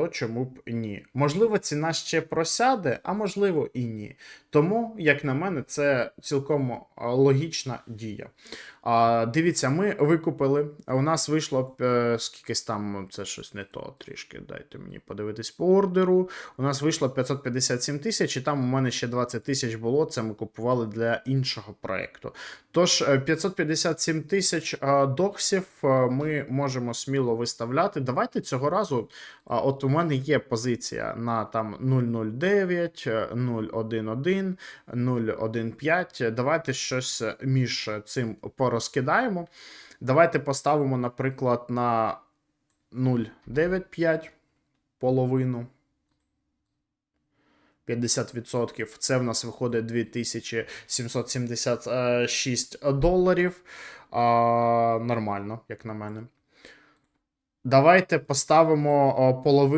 то чому б ні? Можливо, ціна ще просяде, а можливо і ні. Тому, як на мене, це цілком логічна дія. А, дивіться, ми викупили. У нас вийшло е, скількись там, це щось не то трішки. Дайте мені подивитись по ордеру. У нас вийшло 557 тисяч, і там у мене ще 20 тисяч було. Це ми купували для іншого проекту. Тож е, 557 тисяч е, доксів е, ми можемо сміло виставляти. Давайте цього разу. От мене є позиція на там 009, е, 011, 015. Давайте щось між цим порозкидаємо. Давайте поставимо, наприклад, на 095 половину. 50%. Це в нас виходить 2776 доларів. А, нормально, як на мене. Давайте поставимо половину.